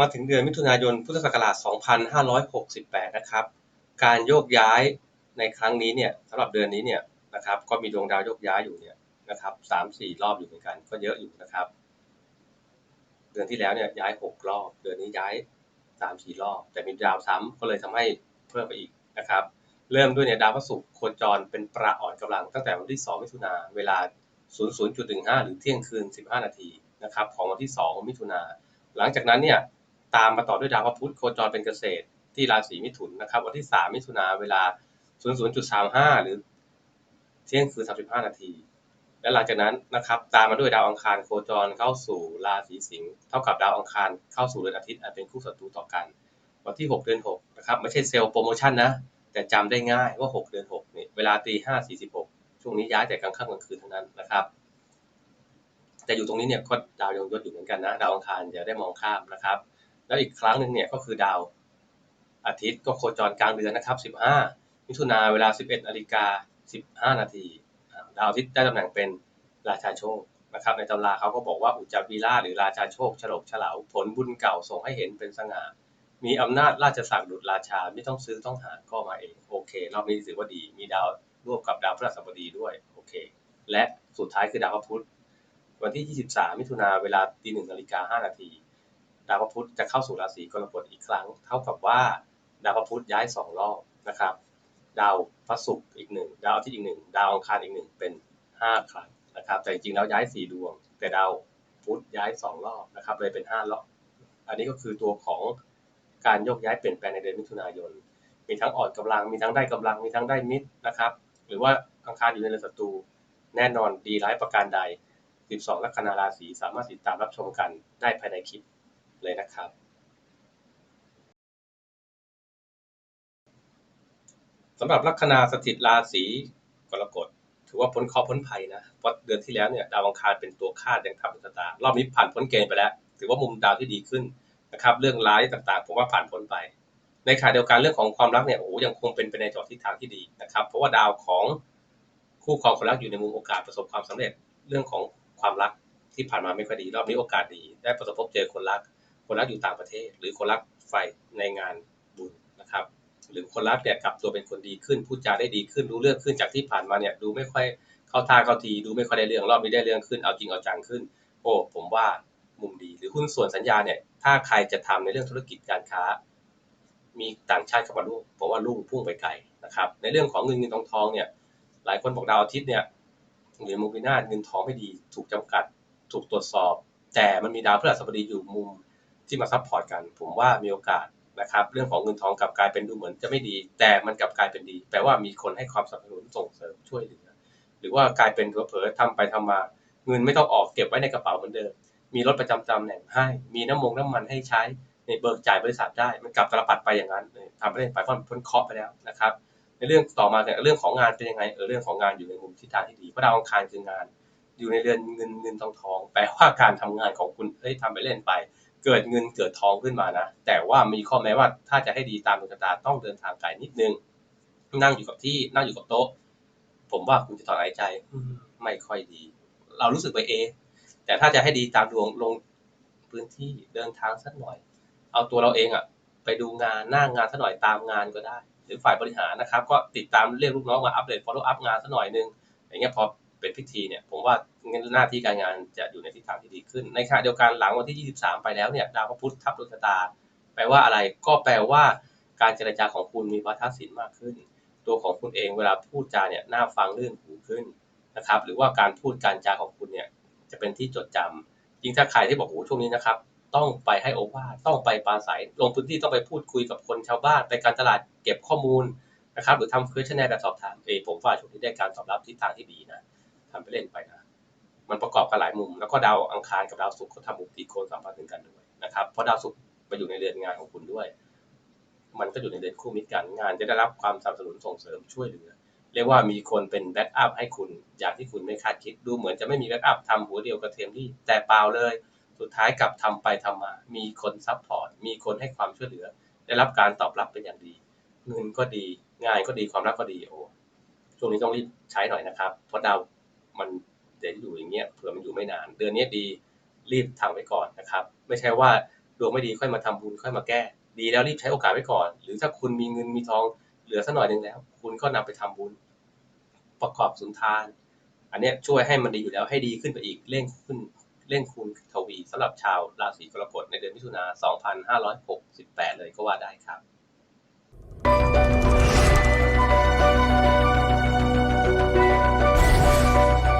มาถึงเดือนมิถุนายนพุทธศักราช 2568 นะครับ การโยกย้ายในครั้งนี้เนี่ยสำหรับเดือนนี้เนี่ยนะครับ ก็มีดวงดาวโยกย้ายอยู่เนี่ยนะครับสามสี่รอบอยู่เหมือนกัน ก็เยอะอยู่นะครับ เดือนที่แล้วเนี่ยย้ายหกรอบ เดือนนี้ย้ายสามสี่รอบ แต่มีดาวซ้ำก็เลยทำให้เพิ่มไปอีกนะครับ เริ่มด้วยเนี่ยดาวพระศุกร์โคจรเป็นประอ่อนกำลังตั้งแต่วันที่2มิถุนาเวลา 00.15 หรือเที่ยงคืน 15 นาทีนะครับ ของวันที่ 2 มิถุนาหลังจากนั้นเนี่ย ตามมาต่อด้วยดาวพระพุธโคจรเป็นเกษตรที่ราศีมิถุนนะครับ วันที่ 3 มิถุนาเวลา 00.35 หรือเที่ยงคืน 35 นาที และหลังจากนั้นนะครับ ตามมาด้วยดาวอังคารโคจรเข้าสู่ราศีสิงห์เท่ากับดาวอังคารเข้าสู่เดือนอาทิตย์อันเป็นคู่ศัตรูต่อกัน วันที่ 6 เดือน6นะครับไม่ใช่เซลล์โปรโมชั่นนะ แต่จำได้ง่ายว่า 6 เดือน6นี่เวลาตี5 46ช่วงนี้ย้ายแต่กลางค่ำกลางคืนเท่านั้นนะครับ แต่อยู่ตรงนี้เนี่ยก็ดาวยังยศอยู่เหมือนกันนะ ดาวอังคารอย่าได้มองข้ามนะครับ แล้วอีกครั้งหนึ่งเนี่ยก็คือดาว อาทิตย์ก็โคจรกลางเดือนนะครับ 15 มิถุนาเวลา 11นาฬิกา15 นาทีดาวอาทิตย์ได้ตำแหน่งเป็นราชาโชคนะครับในตำราเขาก็บอกว่าอุจจาวีราหรือราชาโชคฉลกฉลาวผลบุญเก่าส่งให้เห็นเป็นสง่ามีอำนาจราชศักดิ์ดุจราชาไม่ต้องซื้อต้องหาก็มาเองโอเค รอบนี้ถือว่าดีมีดาวร่วมกับดาวพฤหัสบดีด้วยโอเค และสุดท้ายคือดาวพระพุธวันที่ 23 มิถุนาเวลาตีหนึ่งนาฬิกา5นาที ดาวพระพุธจะเข้าสู่ราศีกรกฎอีกครั้ง เท่ากับว่าดาวพระพุธย้ายสองรอบนะครับ ดาวพระศุกร์อีกหนึ่งดาวอาทิตย์อีกหนึ่งดาวอังคารอีกหนึ่งเป็นห้าครั้งนะครับ แต่จริงๆแล้วย้ายสี่ดวง แต่ดาวพุธย้ายสองรอบนะครับเลยเป็นห้ารอบ อันนี้ก็คือตัวของการโยกย้ายเปลี่ยนแปลงในเดือนมิถุนายน มีทั้งอ่อนกำลัง มีทั้งได้กำลัง มีทั้งได้มิตรนะครับ หรือว่าอังคารอยู่ในเรือนศัตรู แน่นอนดีร้ายประการใด 12 ลัคนาราศีสามารถติดตามรับชมกันได้ภายในคลิป เลยนะครับสำหรับลัคนาสถิตราศีกรกฎถือว่าพ้นเคราะห์พ้นภัยนะเพราะเดือนที่แล้วเนี่ยดาวอังคารเป็นตัวคาดยังทับดวงชะตารอบนี้ผ่านพ้นเกณฑ์ไปแล้ว ถือว่ามุมดาวที่ดีขึ้นนะครับ เรื่องร้ายต่างๆ ผมว่าผ่านพ้นไป ในขณะเดียวกันเรื่องของความรักเนี่ยโอ้ยังคงเป็นไปในจอทิศทางที่ดีนะครับ เพราะว่าดาวของคู่ครองคนรักอยู่ในมุมโอกาสประสบความสำเร็จเรื่องของความรักที่ผ่านมาไม่ค่อยดี รอบนี้โอกาสดี ได้ประสบพบเจอคนรัก คนรักอยู่ต่างประเทศ หรือคนรักไฟในงานบุญนะครับ หรือคนรักเนี่ยกลับตัวเป็นคนดีขึ้นพูดจาได้ดีขึ้นรู้เรื่องขึ้นจากที่ผ่านมาเนี่ยดูไม่ค่อยเข้าท่าเข้าทีดูไม่ค่อยได้เรื่องรอบนี้ได้เรื่องขึ้นเอาจริงเอาจังขึ้น โอ้ผมว่ามุมดีหรือหุ้นส่วนสัญญาเนี่ยถ้าใครจะทำในเรื่องธุรกิจการค้า มีต่างชาติเข้ามาร่วมผมว่าลุ่งพุ่งไปไกลนะครับ ในเรื่องของเงินเงินทองทองเนี่ยหลายคนบอกดาวอาทิตย์เนี่ยหรือมุมพินาศเงินทองไม่ดีถูกจำกัดถูกตรวจสอบ แต่มันมีดาวพฤหัสบดีอยู่มุม ที่มาซัพพอร์ตกัน ผมว่ามีโอกาสนะครับ เรื่องของเงินทองกลับกลายเป็นดูเหมือนจะไม่ดี แต่มันกลับกลายเป็นดี แปลว่ามีคนให้ความสนับสนุนส่งเสริมช่วยเหลือ หรือว่ากลายเป็นเผลอๆทำไปทำมา เงินไม่ต้องออกเก็บไว้ในกระเป๋าเหมือนเดิม มีรถประจำตำแหน่งให้ มีน้ำมงน้ำมันให้ใช้ในเบิกจ่ายบริษัทได้ มันกลับตลปัดไปอย่างนั้นทำไปได้ไปพราะมันพ้นเคราะไปแล้วนะครับ ในเรื่องต่อมาเนี่ยเรื่องของงานเป็นยังไง เออเรื่องของงานอยู่ในมุมทิศทางที่ดี เพราะดาวอังคารคืองาน อยู่ในเรือนเงินเงินทองทอง แปลว่าการทำงานของคุณเฮ้ยทำไปเล่นไป เกิดเงินเกิดทองขึ้นมานะ แต่ว่ามีข้อแม้ว่าถ้าจะให้ดีตามดวงชะตาต้องเดินทางไกลนิดนึง นั่งอยู่กับที่นั่งอยู่กับโต๊ะ ผมว่าคุณจะถอนหายใจไม่ค่อยดี เรารู้สึกไปเองแต่ถ้าจะให้ดีตามดวงลงพื้นที่เดินทางสักหน่อย เอาตัวเราเองอะไปดูงานหน้างานสักหน่อยตามงานก็ได้ หรือฝ่ายบริหารนะครับ ก็ติดตามเรียกลูกน้องมาอัปเดต follow up งานสักหน่อยนึงอย่างเงี้ยพอ เป็นพิธีเนี่ยผมว่าหน้าที่การงานจะอยู่ในทิศทางที่ดีขึ้น ในขณะเดียวกันหลังวันที่ 23 ไปแล้วเนี่ยดาวพระพุธทับดวงชะตา แปลว่าอะไรก็แปลว่าการเจรจาของคุณมีวาทศิลป์มากขึ้น ตัวของคุณเองเวลาพูดจาเนี่ยน่าฟังลื่นหูขึ้นนะครับหรือว่าการพูดการจาของคุณเนี่ยจะเป็นที่จดจำยิ่งถ้าใครที่บอกโอ้ช่วงนี้นะครับต้องไปให้โอวาต้องไปปราศัยลงพื้นที่ต้องไปพูดคุยกับคนชาวบ้านไปการตลาดเก็บข้อมูลนะครับหรือทำ questionnaire แบบสอบถามเอผมว่าช่วงนี้ได้การตอบรับทิศทางที่ดีนะ ทำไปเล่นไปนะ มันประกอบกันหลายมุม แล้วก็ดาวอังคารกับดาวศุกร์เขาทำมุมตีโคนสัมพันธ์ถึงกันด้วยนะครับ เพราะดาวศุกร์ไปอยู่ในเรือนงานของคุณด้วย มันก็อยู่ในเดือนคู่มิตรกัน งานจะได้รับความสนับสนุนส่งเสริมช่วยเหลือ เรียกว่ามีคนเป็นแบ็กอัพให้คุณอย่างที่คุณไม่คาดคิด ดูเหมือนจะไม่มีแบ็กอัพทำหัวเดียวกระเทียมที่แต่เปล่าเลย สุดท้ายกลับทำไปทำมา มีคนซัพพอร์ต มีคนให้ความช่วยเหลือ ได้รับการตอบรับเป็นอย่างดี เงินก็ดี งานก็ดี ความรักก็ดี โอ้ช่วงนี้ต้องรีบใช้หน่อยนะครับ เพราะดาว มันเดี๋ยวอยู่อย่างเงี้ยเผื่อมันอยู่ไม่นาน เดือนนี้ดีรีบทำไว้ก่อนนะครับ ไม่ใช่ว่าดวงไม่ดีค่อยมาทำบุญค่อยมาแก้ ดีแล้วรีบใช้โอกาสไว้ก่อน หรือถ้าคุณมีเงินมีทองเหลือสักหน่อยหนึ่งแล้ว คุณก็นำไปทำบุญ ประกอบสุนทาน อันนี้ช่วยให้มันดีอยู่แล้วให้ดีขึ้นไปอีกเร่งขึ้นเร่งคูณทวีสำหรับชาวราศีกรกฎในเดือนมิถุนา 2568 เลยก็ว่าได้ครับ ครั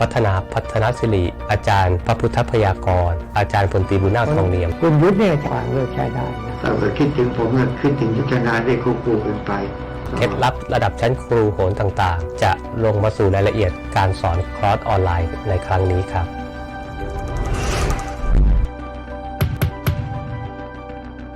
พัฒนาพัฒนศิริอาจารย์ พระพุทธพยากร อาจารย์พลตรีบุญนาคทองเนียมคุณยุทธเนี่ยจะวางเลิกใช้ได้นะถ้าเกิดคิดถึงผมก็คิดถึงยุทธนาได้ควบคู่กันไปเคล็ดลับระดับชั้นครูโหรต่างๆ จะลงมาสู่รายละเอียดการสอนคอร์สออนไลน์ในครั้งนี้ครับ